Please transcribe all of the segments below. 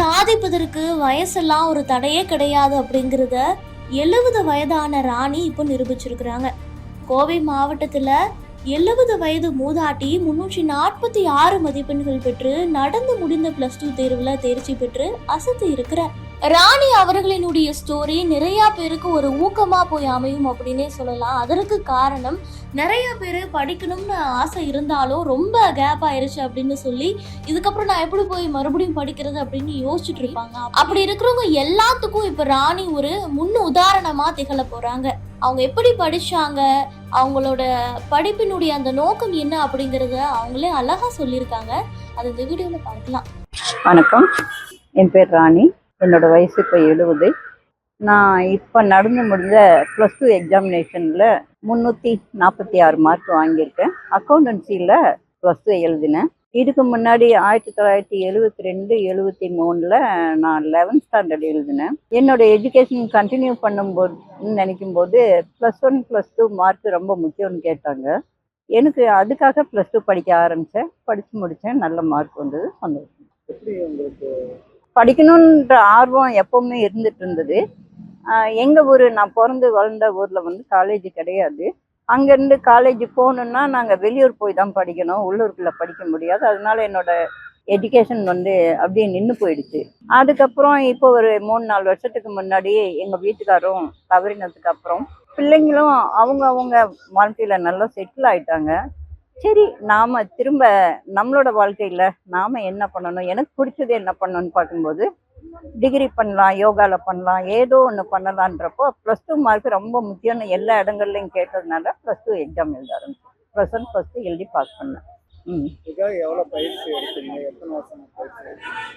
சாதிப்பதற்கு வயசெல்லாம் ஒரு தடையே கிடையாது அப்படிங்கிறத எழுபது வயதான ராணி இப்போ நிரூபிச்சிருக்கிறாங்க. கோவை மாவட்டத்தில் எழுபது வயது மூதாட்டி முன்னூற்றி நாற்பத்தி ஆறு மதிப்பெண்கள் பெற்று நடந்து முடிந்த பிளஸ் டூ தேர்வில் தேர்ச்சி பெற்று அசத்து இருக்கிறார். ராணி அவர்களினுடைய ஸ்டோரி நிறைய பேருக்கு ஒரு ஊக்கமா போய் அமையும் அப்படின்னே சொல்லலாம். அதற்கு காரணம் நிறைய பேர் படிக்கணும்னு ஆசை இருந்தாலும் ரொம்ப கேப் ஆயிருச்சு அப்படின்னு சொல்லி இதுக்கப்புறம் நான் எப்படி போய் மறுபடியும் படிக்கிறது அப்படின்னு யோசிச்சுட்டு இருப்பாங்க. அப்படி இருக்கிறவங்க எல்லாத்துக்கும் இப்ப ராணி ஒரு முன் உதாரணமா திகழ போறாங்க. அவங்க எப்படி படிச்சாங்க அவங்களோட படிப்பினுடைய அந்த நோக்கம் என்ன அப்படிங்கறத அவங்களே அழகா சொல்லியிருக்காங்க. அது இந்த வீடியோல பார்க்கலாம். வணக்கம். என் பேர் ராணி. என்னோட வயசு இப்போ எழுபது நான் இப்போ நடந்து முடிஞ்ச ப்ளஸ் டூ எக்ஸாமினேஷனில் முந்நூற்றி நாற்பத்தி ஆறு மார்க் வாங்கியிருக்கேன். அக்கௌண்டன்சியில் ப்ளஸ் டூ எழுதினேன். இதுக்கு முன்னாடி ஆயிரத்தி தொள்ளாயிரத்தி எழுபத்தி ரெண்டு எழுபத்தி மூணில் நான் லெவன்த் ஸ்டாண்டர்ட் எழுதினேன். என்னோட எஜுகேஷன் கண்டினியூ பண்ணும்போது நினைக்கும் போது plus one plus two mark ரொம்ப முக்கியம்னு கேட்டாங்க. எனக்கு அதுக்காக ப்ளஸ் டூ படிக்க ஆரம்பித்தேன் படித்து முடித்தேன் நல்ல மார்க் வந்தது. சந்தோஷம். எப்படி உங்களுக்கு படிக்கணுன்ற ஆர்வம் எப்பவுமே இருந்துட்டு இருந்தது. எங்கள் ஊர் நான் பிறந்து வளர்ந்த ஊரில் வந்து காலேஜ் கிடையாது. அங்கேருந்து காலேஜ் போகணுன்னா நாங்கள் வெளியூர் போய் தான் படிக்கணும். உள்ளூருக்குள்ள படிக்க முடியாது. அதனால என்னோட எஜுகேஷன் வந்து அப்படியே நின்று போயிடுச்சு. அதுக்கப்புறம் இப்போ ஒரு மூணு நாலு வருஷத்துக்கு முன்னாடி எங்கள் வீட்டுக்காரும் தவறினதுக்கு அப்புறம் பிள்ளைங்களும் அவங்க அவங்க வாழ்க்கையில் நல்லா செட்டில் ஆயிட்டாங்க. சரி நாம திரும்ப நம்மளோட வாழ்க்கையில நாம என்ன பண்ணணும்? எனக்கு பிடிச்சது என்ன பண்ணணும்னு பார்க்கும்போது டிகிரி பண்ணலாம் யோகால பண்ணலாம் ஏதோ ஒன்று பண்ணலான்றப்போ ப்ளஸ் டூ மார்க் ரொம்ப முக்கியம்னு எல்லா இடங்கள்லையும் கேட்டதுனால ப்ளஸ் டூ எக்ஸாம் எழுத ஆரம்பிச்சேன். ப்ளஸ் ஒன் ப்ளஸ் டூ எழுதி பாஸ் பண்ணேன்?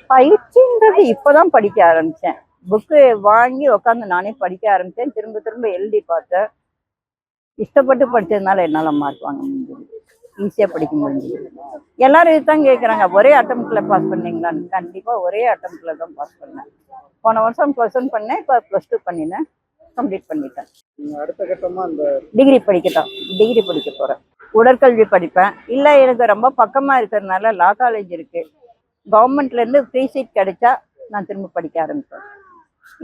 பயிற்சின்றது இப்போதான் படிக்க ஆரம்பிச்சேன். புக்கு வாங்கி உட்காந்து நானே படிக்க ஆரம்பிச்சேன். திரும்ப திரும்ப எழுதி பார்த்தேன். இஷ்டப்பட்டு படிச்சதுனால என்னால் மார்க் வாங்க முடிஞ்சது. ஈஸியாக படிக்க முடிஞ்சது. எல்லாரும் இதுதான் கேட்குறாங்க ஒரே அட்டம்ப்ட்ல பாஸ் பண்ணீங்களான்னு கண்டிப்பாக ஒரே அட்டம்ப்ட்ல தான் பாஸ் பண்ணேன். போன வருஷம் ப்ளஸ் ஒன் பண்ணேன் இப்போ ப்ளஸ் டூ பண்ணினேன். கம்ப்ளீட் பண்ணிட்டேன். அடுத்த கட்டமா அந்த டிகிரி படிக்கட்டும். டிகிரி படிக்க போகிறேன் உடற்கல்வி படிப்பேன். இல்லை எனக்கு ரொம்ப பக்கமாக இருக்கிறதுனால லா காலேஜ் இருக்குது கவர்மெண்ட்லேருந்து ஃப்ரீ சீட் கிடைச்சா நான் திரும்ப படிக்க ஆரம்பிப்பேன்.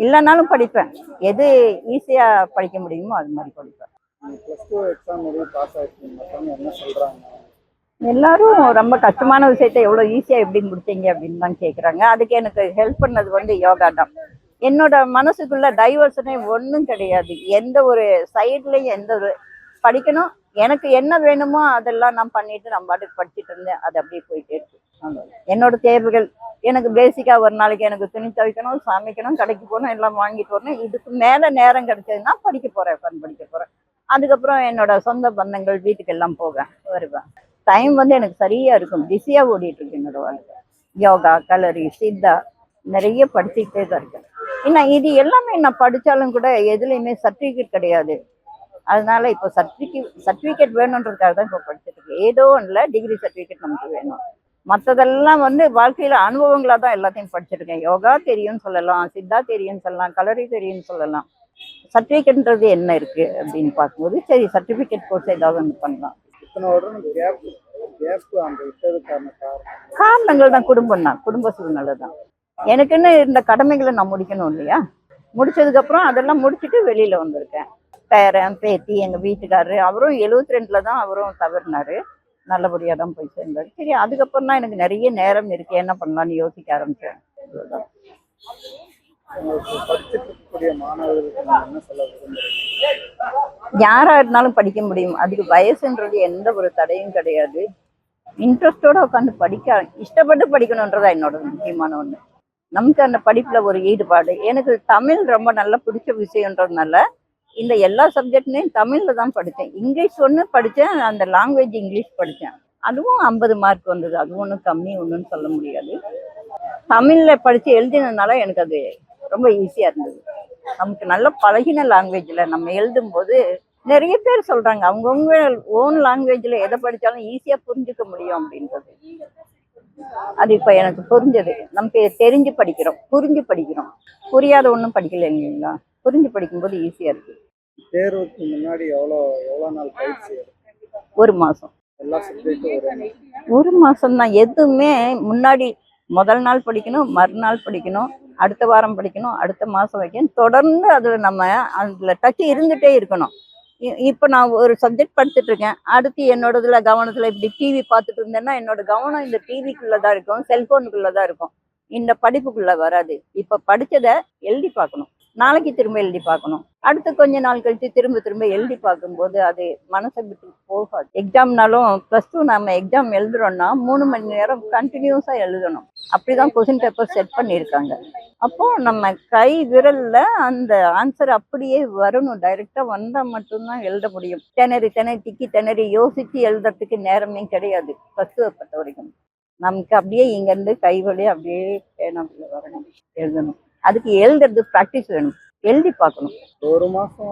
இல்லைனாலும் படிப்பேன். எது ஈஸியாக படிக்க முடியுமோ அது மாதிரி படிப்பேன். ப்ளஸ் டூ எக்ஸாம் பாஸ் ஆயிருக்கீங்க என்ன சொல்கிறாங்க எல்லாரும் ரொம்ப கஷ்டமான விஷயத்த எவ்வளோ ஈஸியாக எப்படி முடிச்சீங்க அப்படின்னு தான் கேட்குறாங்க அதுக்கு எனக்கு ஹெல்ப் பண்ணது வந்து யோகா தான். என்னோட மனசுக்குள்ள டைவர்ஷனே ஒன்றும் கிடையாது. எந்த ஒரு சைட்லையும் எந்த ஒரு படிக்கணும் எனக்கு என்ன வேணுமோ அதெல்லாம் நான் பண்ணிட்டு நான் பாட்டுக்கு படிச்சுட்டு இருந்தேன். அது அப்படியே போயிட்டே இருக்கு. என்னோட தேவைகள் எனக்கு பேசிக்காக ஒரு நாளைக்கு எனக்கு துணி துவைக்கணும் சமைக்கணும் கடைக்கு போகணும் எல்லாம் வாங்கிட்டு வரணும். இதுக்கு மேலே நேரம் கிடைச்சதுன்னா படிக்க போகிறேன் உட்காந்து படிக்க போகிறேன் அதுக்கப்புறம் என்னோட சொந்த பந்தங்கள் வீட்டுக்கு எல்லாம் போவேன் வருவேன். டைம் வந்து எனக்கு சரியா இருக்கும். பிஸியா ஓடிட்டு இருக்கு என்னோட வாழ்க்கை. யோகா கலரி சித்தா நிறைய படிச்சுக்கிட்டே தான் இருக்கேன். இன்னும் இது எல்லாமே நான் படித்தாலும் கூட எதுலேயுமே சர்டிஃபிகேட் கிடையாது. அதனால இப்போ சர்டிஃபிகேட் சர்டிஃபிகேட் வேணுன்றதுக்காக தான் இப்போ படிச்சுட்டு இருக்கேன். ஏதோ ஒன்றில் டிகிரி சர்டிஃபிகேட் நமக்கு வேணும். மற்றதெல்லாம் வந்து வாழ்க்கையில் அனுபவங்களாக தான் எல்லாத்தையும் படிச்சிருக்கேன் யோகா தெரியும்னு சொல்லலாம் சித்தா தெரியும்னு சொல்லலாம் கலரி தெரியும்னு சொல்லலாம். சர்டிஃபிகேட்ன்றது என்ன இருக்கு அப்படின்னு பார்க்கும்போது சரி சர்டிஃபிகேட் கோர்ஸ் ஏதாவது ஒன்று பண்ணலாம். காரணங்கள் தான் குடும்பம் தான். குடும்ப சூழ்நிலை தான். எனக்குன்னு இந்த கடமைகளை நான் முடிக்கணும் இல்லையா? முடிச்சதுக்கு அப்புறம் அதெல்லாம் முடிச்சுட்டு வெளியில வந்திருக்கேன். பேரன் பேத்தி எங்க வீட்டுக்காரரு அவரும் எழுவத்தி ரெண்டுல தான் அவரும் தவறினாரு. நல்லபடியா தான் போய் சேர்ந்தாரு. சரி அதுக்கப்புறம் தான் எனக்கு நிறைய நேரம் இருக்கு. என்ன பண்ணலாம்னு யோசிக்க ஆரம்பிச்சேன். அவ்வளவுதான். யாரா இருந்தாலும் படிக்க முடியும். அதுக்கு வயசுன்றது எந்த ஒரு தடையும் கிடையாது. இன்ட்ரெஸ்டோட உட்காந்து படிக்க இஷ்டப்பட்டு படிக்கணுன்றதா என்னோட முக்கியமான ஒண்ணு. நமக்கு அந்த படிப்புல ஒரு ஈடுபாடு. எனக்கு தமிழ் ரொம்ப நல்லா பிடிச்ச விஷயம்ன்றதுனால இந்த எல்லா சப்ஜெக்ட்லையும் தமிழ்ல தான் படித்தேன். இங்கிலீஷ் ஒன்று படித்தேன் அந்த லாங்குவேஜ் இங்கிலீஷ் படித்தேன். அதுவும் ஐம்பது மார்க் வந்தது. அதுவும் ஒன்றும் கம்மி ஒன்றுன்னு சொல்ல முடியாது. தமிழில் படித்து எழுதினதுனால எனக்கு அது ரொம்ப ஈஸியாக இருந்தது. நமக்கு நல்ல பழகின லாங்குவேஜ்ல நம்ம எழுதும்போது நிறைய பேர் சொல்றாங்க அவங்கவுங்க ஓன் லாங்குவேஜ்ல எதை படிச்சாலும் ஈஸியா புரிஞ்சுக்க முடியும் அப்படின்றது. அது இப்ப எனக்கு புரிஞ்சது. நமக்கு தெரிஞ்சு படிக்கிறோம் புரிஞ்சு படிக்கிறோம். புரியாத ஒன்றும் படிக்கல இல்லைங்களா? புரிஞ்சு படிக்கும்போது ஈஸியா இருக்கு. தேர்வுக்கு முன்னாடி எவ்வளோ எவ்வளோ நாள் பயிற்சி? ஒரு சப்ஜெக்டும் ஒரு ஒரு மாசம். தான் எதுவுமே முன்னாடி முதல் நாள் படிக்கணும் மறுநாள் படிக்கணும். அடுத்த வாரம் படிக்கணும் அடுத்த மாதம் வைக்கணும். தொடர்ந்து அதில் நம்ம அதில் டச் இருந்துகிட்டே இருக்கணும். இ- இப்போ நான் ஒரு சப்ஜெக்ட் படிச்சுட்டு இருக்கேன். அடுத்து என்னோட இதில் கவனத்தில் இப்படி டிவி பார்த்துட்டு இருந்தேன்னா என்னோட கவனம் இந்த டிவிக்குள்ளே தான் இருக்கும் செல்ஃபோனுக்குள்ளே தான் இருக்கும். இந்த படிப்புக்குள்ளே வராது. இப்போ படித்ததை எழுதி பார்க்கணும். நாளைக்கு திரும்ப எழுதி பார்க்கணும். அடுத்து கொஞ்ச நாள் கழித்து திரும்ப திரும்ப எழுதி பார்க்கும்போது அது மனசை விட்டு போகாது. எக்ஸாம்னாலும் ப்ளஸ் டூ நம்ம எக்ஸாம் எழுதுறோம்னா மூணு மணி நேரம் கண்டினியூஸாக எழுதணும். அப்படி தான் கொஷின் பேப்பர் செட் பண்ணியிருக்காங்க. அப்போது நம்ம கை விரலில் அந்த ஆன்சர் அப்படியே வரணும். டைரெக்டாக வந்தால் மட்டும்தான் எழுத முடியும். திணறி திணறி திக்கி திணறி யோசித்து எழுதுறதுக்கு நேரமே கிடையாது. ஃபர்ஸ்ட் பொறுத்த வரைக்கும். நமக்கு அப்படியே இங்கேருந்து கை வழி அப்படியே பேனாக்குள்ள வரணும் எழுதணும். அதுக்கு எழுதுறது ப்ராக்டிஸ் வேணும். எழுதி பார்க்கணும். ஒரு மாசம்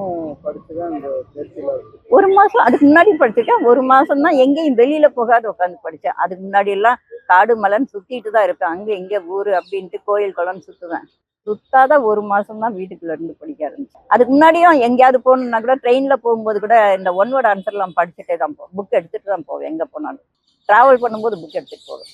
ஒரு மாசம் அதுக்கு முன்னாடி படிச்சிருக்கேன். ஒரு மாசம் தான் எங்கேயும் வெளியில போகாத உட்காந்து படிச்சேன். அதுக்கு முன்னாடி எல்லாம் காடு மலைன்னு சுத்திட்டு தான் இருப்பேன். அங்க இங்க ஊரு அப்படின்ட்டு கோயில் குளம்னு சுத்துவேன். சுத்தாத ஒரு மாசம் தான் வீட்டுக்குள்ள இருந்து படிக்க ஆரம்பிச்சேன். அதுக்கு முன்னாடியும் எங்கேயாவது போகணும்னா கூட ட்ரெயின்ல போகும்போது கூட இந்த ஒன் வேர்ட் ஆன்சர்லாம் படிச்சுட்டே தான் போவேன் புக் எடுத்துட்டு தான் போவேன். எங்க போனாலும். டிராவல் பண்ணும்போது புக் எடுத்துட்டு போவேன்.